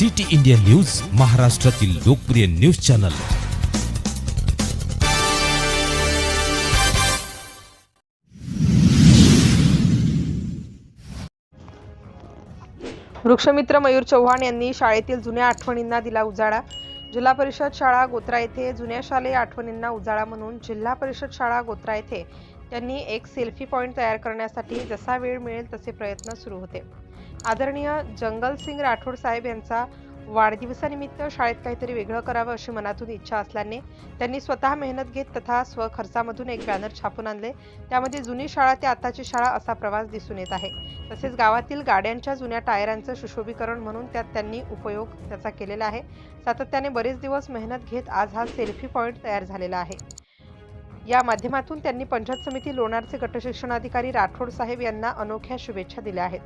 City India news महाराष्ट्रातील लोकप्रिय news channel. वृक्षमित्र मयूर चव्हाण यांनी शाळेतील जुन्या आठवणींना दिला उजाळा. जिल्हा परिषद शाळा गोत्रा येथे जुन्या शालेय आठवणींना उजाळा म्हणून जिल्हा परिषद शाळा गोत्रा येथे त्यांनी एक सेल्फी पॉईंट तयार करण्यासाठी जसा वेळ मिळेल तसे प्रयत्न सुरू होते. आदरणीय जंगलसिंग राठोड साहेब यांचा वाढदिवसानिमित्त शाळेत काहीतरी वेगळं करावं अशी मनातून इच्छा असल्याने त्यांनी स्वतः मेहनत घेत तथा स्वखर्चामधून एक बॅनर छापून आणले. त्यामध्ये जुनी शाळा ते आताची शाळा असा प्रवास दिसून येत आहे. तसेच गावातील गाड्यांच्या जुन्या टायरांचं सुशोभीकरण म्हणून त्यात त्यांनी उपयोग त्याचा केलेला आहे. सातत्याने बरेच दिवस मेहनत घेत आज हा सेल्फी पॉईंट तयार झालेला आहे. या माध्यमातून त्यांनी पंचायत समिती लोणारचे गटशिक्षणाधिकारी राठोड साहेब यांना अनोख्या शुभेच्छा दिल्या आहेत.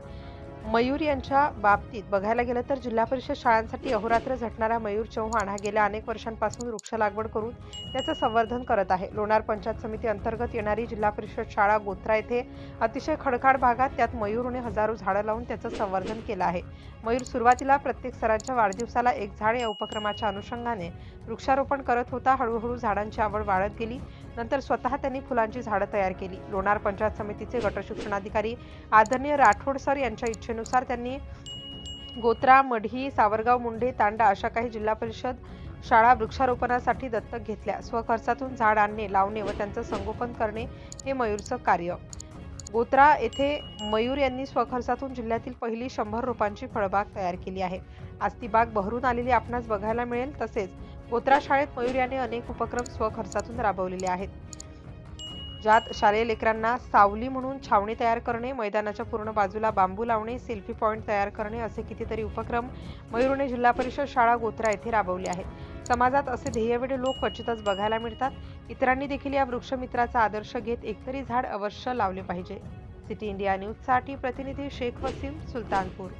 मयूर यांच्या बाबतीत बघायला गेलं तर जिल्हा परिषद शाळांसाठी अहोरात्र झटणारा मयूर चव्हाण हा गेल्या अनेक वर्षांपासून वृक्ष लागवड करून त्याचं संवर्धन करत आहे. लोणार पंचायत समिती अंतर्गत येणारी जिल्हा परिषद शाळा गोत्रा येथे अतिशय खडखाड भागात त्यात मयूरने हजारो झाडं लावून त्याचं संवर्धन केलं आहे. मयूर सुरुवातीला प्रत्येक सरांच्या वाढदिवसाला एक झाड या उपक्रमाच्या अनुषंगाने वृक्षारोपण करत होता. हळूहळू झाडांची आवड वाढत गेली. नंतर स्वतः त्यांनी फुलांची झाडं तयार केली. लोणार पंचायत समितीचे गटशिक्षणाधिकारी आदरणीय राठोड सर यांच्या इच्छेनुसार त्यांनी गोत्रा मढी सावरगाव मुंडे तांडा अशा काही जिल्हा परिषद शाळा वृक्षारोपणासाठी दत्तक घेतल्या. स्वखर्चातून झाड आणणे लावणे व त्यांचं संगोपन करणे हे मयूरचं कार्य. गोत्रा येथे मयूर यांनी स्वखर्चातून जिल्ह्यातील पहिली शंभर रोपांची फळबाग तयार केली आहे. आज ती बाग बहरून आलेली आपणास बघायला मिळेल तसेच गोत्रा शाळेत मयूर यांनी अनेक उपक्रम स्वखर्चातून राबवलेले आहेत. ज्यात शालेय लेकरांना सावली म्हणून छावणी तयार करणे मैदानाच्या पूर्ण बाजूला बांबू लावणे सेल्फी पॉईंट तयार करणे असे कितीतरी उपक्रम मयूरने जिल्हा परिषद शाळा गोत्रा येथे राबवले आहेत. समाजात असे ध्येयवेडे लोक क्वचितच बघायला मिळतात. इतरांनी देखील या वृक्षमित्राचा आदर्श घेत एकतरी झाड अवश्य लावले पाहिजे. सिटी इंडिया न्यूजसाठी प्रतिनिधी शेख वसीम सुलतानपूर.